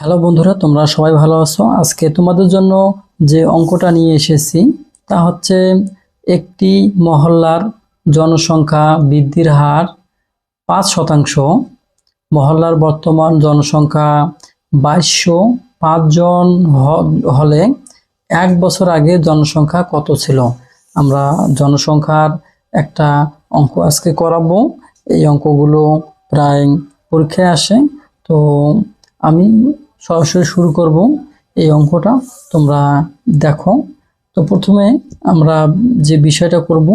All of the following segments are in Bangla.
হ্যালো বন্ধুরা, তোমরা সবাই ভালো আছো? আজকে তোমাদের জন্য যে অঙ্কটা নিয়ে এসেছি, তা হচ্ছে একটি মহল্লার জনসংখ্যা বৃদ্ধির হার পাঁচ শতাংশ, মহল্লার বর্তমান জনসংখ্যা বাইশশো পাঁচজন হলে এক বছর আগে জনসংখ্যা কত ছিল? আমরা জনসংখ্যার একটা অঙ্ক আজকে করাবো। এই অঙ্কগুলো প্রায় পরীক্ষায় আসে, তো আমি সরাসরি শুরু করব এই অঙ্কটা। তোমরা দেখো। তো প্রথমে আমরা যে বিষয়টা করব,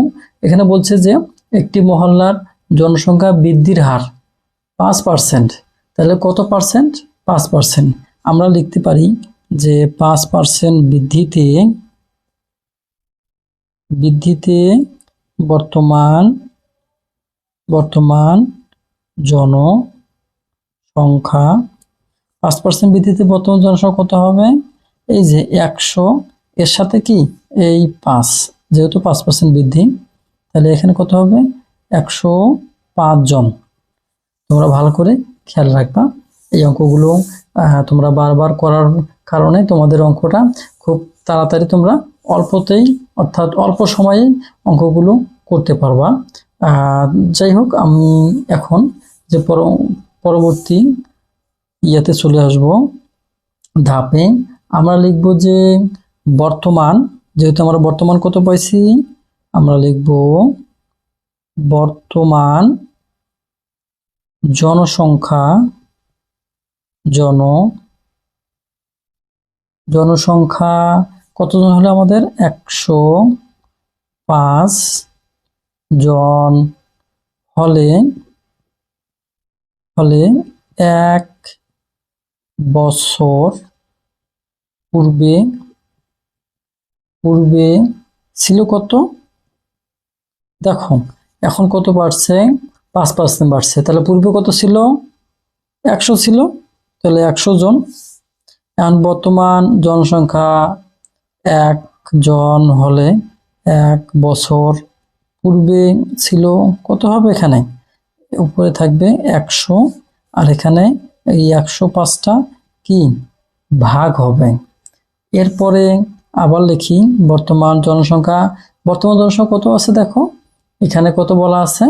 এখানে বলছে যে একটি মহল্লার জনসংখ্যা বৃদ্ধির হার পাঁচ পার্সেন্ট তাহলে কত পার্সেন্ট পাঁচ পার্সেন্ট আমরা লিখতে পারি যে পাঁচ পার্সেন্ট বৃদ্ধিতে বৃদ্ধিতে বর্তমান বর্তমান জনসংখ্যা পাঁচ পার্সেন্ট বৃদ্ধিতে বর্তমান জনসংখ্যা কত হবে? এই যে একশো, এর সাথে কি? এই পাঁচ, যেহেতু পাঁচ পার্সেন্ট বৃদ্ধি, তাহলে এখানে কত হবে? একশো পাঁচ জন। তোমরা ভালো করে খেয়াল রাখবা। এই অঙ্কগুলো তোমরা বারবার করার কারণে তোমাদের অঙ্কটা খুব তাড়াতাড়ি তোমরা অল্পতেই, অর্থাৎ অল্প সময়ে অঙ্কগুলো করতে পারবা। যাই হোক, আমি এখন যে পর- পরবর্তী ইয়াতে চলে আসব। ধাপে আমরা লিখব যে বর্তমান, যেহেতু আমরা বর্তমান কত পাইছি? আমরা লিখব বর্তমান জনসংখ্যা, জন, জনসংখ্যা কতজন হলো আমাদের? একশো পাঁচ জন হলে হলে এক বছর পূর্বে পূর্বে ছিল কত? দেখো, এখন কত বাড়ছে? পাঁচ পার্সেন্ট বাড়ছে। তাহলে পূর্বে কত ছিল? একশো ছিল। তাহলে একশো জন। এখন বর্তমান জনসংখ্যা এক জন হলে এক বছর পূর্বে ছিল কত হবে এখানে? উপরে থাকবে একশো। আর এখানে এই একশো পাঁচটা কি ভাগ হবে। এরপরে আবার লিখি, বর্তমান জনসংখ্যা বর্তমান জনসংখ্যা কত আছে দেখো? এখানে কত বলা আছে?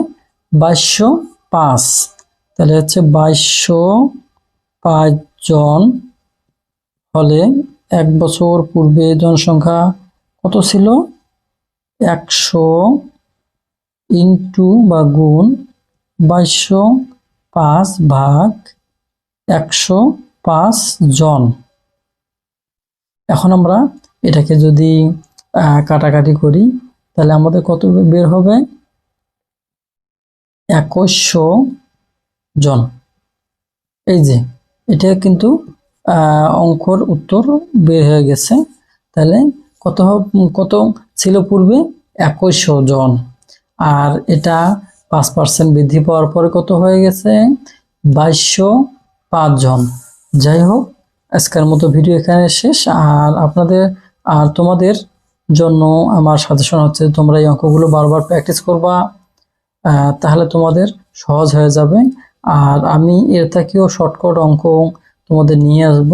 বাইশশো পাঁচ। তাহলে হচ্ছে বাইশশো পাঁচ জন হলে এক বছর পূর্বে জনসংখ্যা কত ছিল? একশো ইন্টু বা গুণ বাইশশো পাঁচ ভাগ একশো পাঁচ জন। এখন আমরা এটাকে যদি কাটাকাটি করি, তাহলে আমাদের কত বের হবে? একুশশো জন। এই যে, এটা কিন্তু অঙ্কর উত্তর বের হয়ে গেছে। তাহলে কত কত ছিল পূর্বে? একুশশো জন। আর এটা পাঁচ পার্সেন্ট বৃদ্ধি পাওয়ার পরে কত হয়ে গেছে? বাইশশো পাঁচ জন যাই হোক, আজকের মতো ভিডিও এখানে শেষ। আর আপনাদের, আর তোমাদের জন্য আমার সাজেশন হচ্ছে, তোমরা এই অঙ্কগুলো বারবার প্র্যাকটিস করবা তাহলে তোমাদের সহজ হয়ে যাবে। আর আমি এর থেকেও শর্টকাট অঙ্ক তোমাদের নিয়ে আসব।